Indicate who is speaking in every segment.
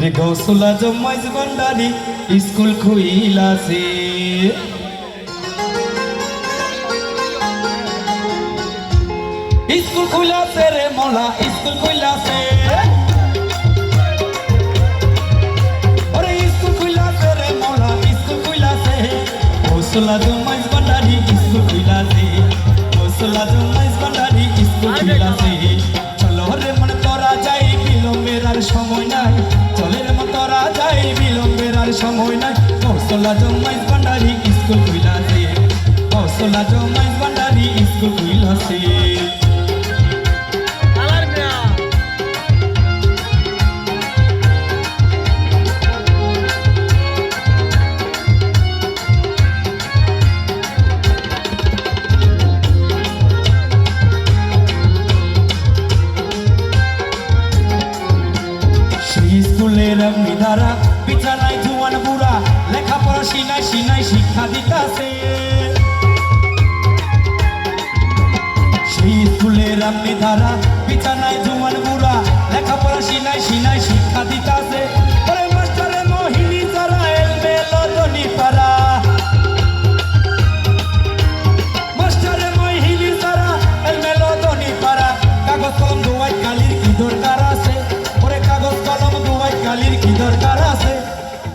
Speaker 1: রে গৌসুলা জম্মাইজ ভান্ডারি, স্কুল খুইলাছে। স্কুল খুইলাছে রে মোলা, স্কুল খুইলাছে। গৌসুলা ভান্ডারি, স্কুল খুইলাছে। গৌসুলা জম্মাইজ নাই গৌসুলা জম্মাইজ ভান্ডারি স্কুল খুইলাছে গৌসুলা জম্মাইজ ভান্ডারি স্কুল খুইলাছে সেই স্কুলের এমনি সিনাই সিনাই শিক্ষা দিতাছে। সেই স্কুলের এমনি ধারা বিছানায়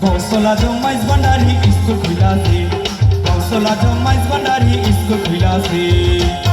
Speaker 1: গৌসলা জমাইজ ভান্ডারি স্কুল খুইলাছে গৌসলা জমাইজ ভান্ডারি স্কুল খুইলাছে স্কুল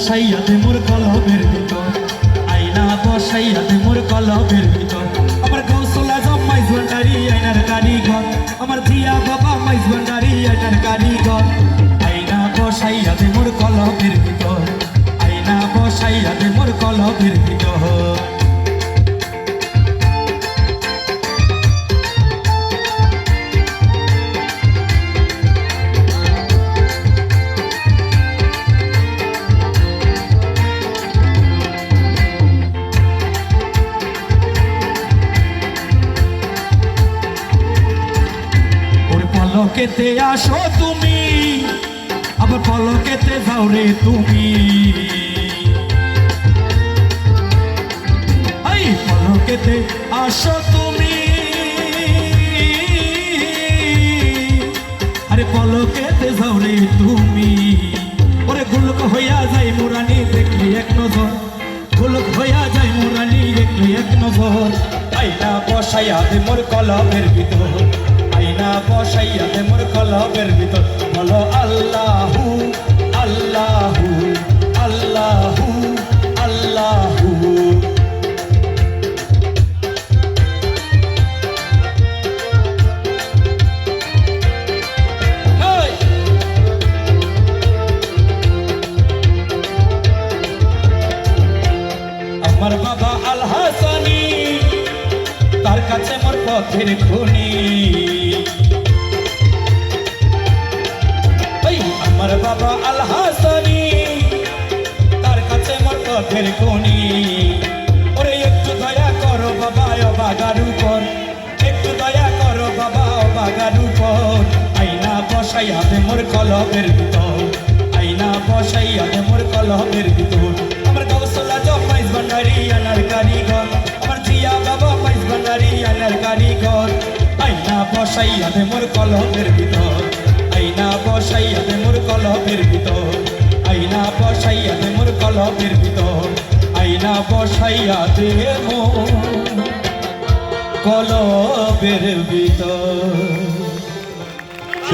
Speaker 1: বসাইয়াতে মোর কলমের ভিতর। আইনা বসাইয়াতে মোর কলমের ভিতর। আমার কৌশলা জমাইজ ভান্ডারি আইনার কারিগর। আমার দিয়া বাবা মাইজ ভান্ডারি আইনার কারিগর। আইনা বসাইয়াতে মোর কলমের ভিতর। পলকেতে আসো তুমি, আবার পলকেতে যাও রে তুমি। এই পলকেতে আসো তুমি, আরে পলকেতে যাও রে তুমি। ওরে গুলক হইয়া যাই মুরানি, দেখলি এক নজর। গুলক হইয়া যাই মুরানি, দেখলি এক নজর। আইনা বসাইয়া দে মোর কলমের ভিতর। কলমের ভিতর বলো আল্লাহু আল্লাহু আল্লাহু আল্লাহু। আমার বাবা আল হাসানি তার কাছে মোর পথের খুনি। আমার বাবা আল হাসানি তার কাছে মোর পথের খুনি ওরে, একটু দয়া করো বাবা বাগার উপর। একটু দয়া করো বাবা বাগার উপর। আইনা বসাইয়া দে মোর কলমের ভিতর। আইনা বসাইয়া দে মোর কলমের ভিতর। আমার কৌশলা জমাইজ ভান্ডারি আনার কারিগর। আমার জিয়া বাবা মাইজ ভান্ডারি আনার কারিগর। আইনা আইনা বসাইয়া দে মোর কলবের ভিতর। আইনা বসাইয়া দে মোর কলবের ভিতর। আইনা বসাইয়া দে মোর কলবের ভিতর।